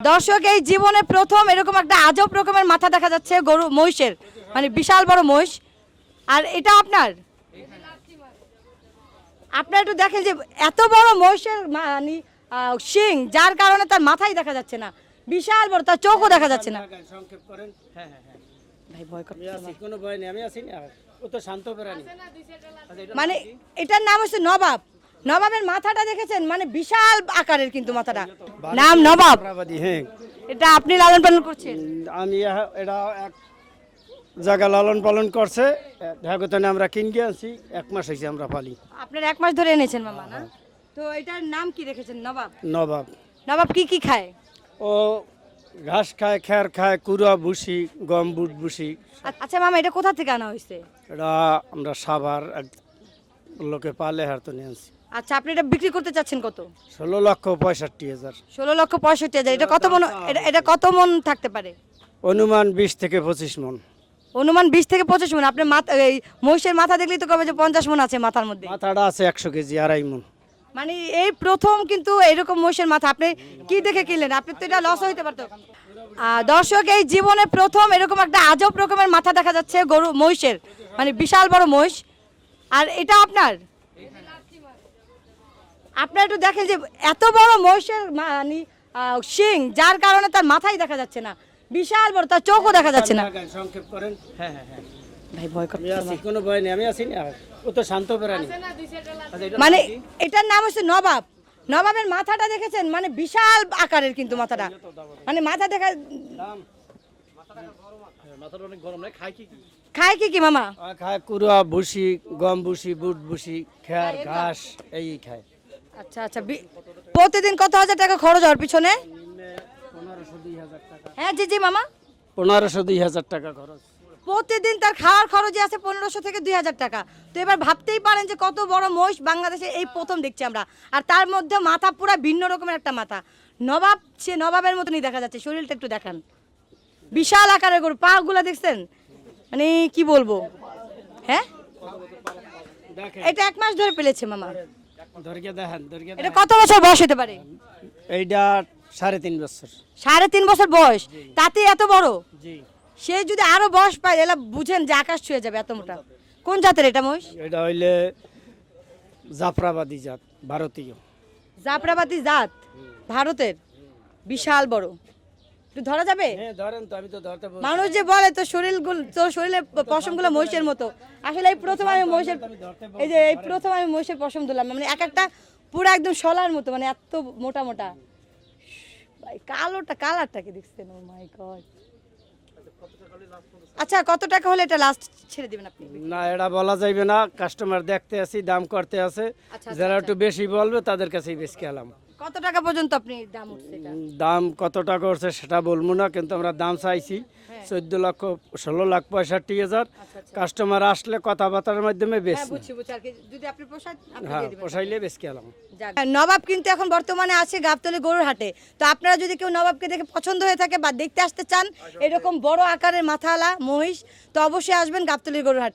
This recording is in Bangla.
দর্শক এই জীবনে প্রথম এরকম একটা আজব রকমের মাথা দেখা যাচ্ছে গরু মহিষের। মানে বিশাল বড় মহিষ। আর এটা আপনার? আপনার একটু দেখেন যে এত বড় মহিষের মানে শিং যার কারণে তার মাথাই দেখা যাচ্ছে না। বিশাল বড় তার চোখও দেখা যাচ্ছে না। সংক্ষেপ করেন হ্যাঁ হ্যাঁ হ্যাঁ ভাই ভয় করছে আমি আছি কোনো ভয় নেই আমি আছি ও তো শান্ত প্রাণী মানে এটার নাম হচ্ছে নবাব। নবাবের মাথাটা দেখেছেন? মানে বিশাল আকারের কিন্তু মাথাটা। নাম নবাব। হ্যাঁ। এটা আপনি লালন পালন করছেন? আমি এটা এক জায়গা লালন পালন করছে। ঢাকতনে আমরা কিনকে আনছি এক মাস হয়েছে আমরা পালি। আপনার এক মাস ধরে এনেছেন মামা না? তো এটার নাম কি রেখেছেন? নবাব? নবাব। নবাব কি কি খায়? ও ঘাস খায় খ্যার খায় কুড়া ভুসি গম বুট ভুসি। আচ্ছা মামা এটা কোথা থেকে আনা হয়েছে? এটা আমরা সাবার এক লোকে পালে হারতো নিয়ে আনছি। আচ্ছা আপনি এটা বিক্রি করতে চাচ্ছেন কত? ষোলো লক্ষ পঁয়ষট্টি হাজার। ষোলো লক্ষ পঁয়ষট্টি হাজার এটা কত মন এটা- এটা কত মন থাকতে পারে? অনুমান বিশ থেকে পঁচিশ মন। অনুমান বিশ থেকে পঁচিশ মন আপনার মাথা এই মহিষের মাথা দেখলেই তো কবে যে পঞ্চাশ মন আছে মাথার মধ্যে। মাথাটা আছে একশো কেজি আড়াই মন। মানে এই প্রথম কিন্তু এরকম মহিষের মাথা আপনি কি দেখে কিনলেন? আপনি তো এটা লস হইতে পারতো। দর্শক এই জীবনে প্রথম এরকম একটা আজব রকমের মাথা দেখা যাচ্ছে গরু মহিষের। মানে বিশাল বড় মহিষ। আর এটা আপনার? আপনারা একটু দেখেন যে এত বড় মহিষের মানে শিং যার কারণে তার মাথাই দেখা যাচ্ছে না। বিশাল বড় তার চোখও দেখা যাচ্ছে না। সংক্ষেপ করেন। হ্যাঁ হ্যাঁ হ্যাঁ। ভাই ভয় আমি কোনো ভয় নেই আমি আছি না। ও তো শান্ত প্রাণী। আচ্ছা, মানে এটার নাম হচ্ছে নবাব। নবাবের মাথাটা দেখেছেন? মানে বিশাল আকারের কিন্তু মাথাটা। মানে মাথা দেখা খায় কি কি? মামা? আর খায় কুড়া ভুসি গম ভুসি বুট ভুসি খেয়ার ঘাস এই খায়। আচ্ছা আচ্ছা প্রতিদিন কত হাজার টাকা খরচ হওয়ার পিছনে? হ্যাঁ জি জি মামা। পনেরোশো দুই হাজার টাকা খরচ। প্রতিদিন তার খাওয়ার খরচই আছে পনেরোশো থেকে দুই হাজার টাকা। তো এবার ভাবতেই পারেন যে কত বড় মহিষ বাংলাদেশে এই প্রথম দেখছি আমরা। আর তার মধ্যে মাথা পুরা ভিন্ন রকমের একটা মাথা। নবাব সে নবাবের মতনই দেখা যাচ্ছে। শরীরটা একটু দেখান। বিশাল আকারের গরু পা গুলা দেখছেন? মানে কি বলব? হ্যাঁ? এটা এক মাস ধরে পেলেছে মামা। এটা কত বছর বয়স হতে পারে? এইটা সাড়ে তিন বছর। সাড়ে তিন বছর বয়স? তাতে এত বড়? সে যদি আরও বয়স পায় এলা বুঝেন যে আকাশ ছুঁয়ে যাবে এত মোটা। কোন জাতের এটা মহিষ? এটা হইলে জাফরাবাদী জাত ভারতীয়। জাফরাবাদী জাত ভারতের। বিশাল বড়। ধরা যাবে? হ্যাঁ ধরেন তো আমি তো ধরতে মানুষ যে বলে তো শরীর তোর শরীরে পশমগুলো মহিষের মতো। আসলে এই প্রথম আমি মহিষের এই যে এই প্রথম আমি মহিষের পশম দিলাম মানে এক একটা পুরো একদম শলার মতো মানে এত মোটা মোটা। কালোটা কালারটা কি দেখছেন? ও মাই গড আচ্ছা কত টাকা হলে এটা লাস্ট ছেড়ে দিবেন আপনি? না এটা বলা যাইবে না। কাস্টমার দেখতে আসি দাম করতে আছে। আচ্ছা, যারা একটু বেশি বলবে তাদের কাছেই বেশি খেলাম কত টাকা পর্যন্ত আপনি দাম উঠছে এটা? দাম কত টাকা করছে সেটা বলব না কিন্তু আমরা দাম চাইছি। হ্যাঁ। চোদ্দ লক্ষ ষোলো লাখ পঁয়ষট্টি হাজার। কাস্টমার আসলে কথাবার্তার মাধ্যমে আচ্ছা, হ্যাঁ বেশি বুঝছি বুঝছি। আর কি যদি আপনি পোষায় আপনি হ্যাঁ দিবেন। পোষাইলে বেশি যাক। নবাব কিন্তু এখন বর্তমানে আছে গাবতলি গরুর হাটে তো আপনারা যদি কেউ নবাবকে দেখে পছন্দ হয়ে থাকে বা দেখতে আসতে চান এরকম বড় আকারের মাথাওয়ালা মহিষ তো অবশ্যই আসবেন গাবতলী গরুর হাটে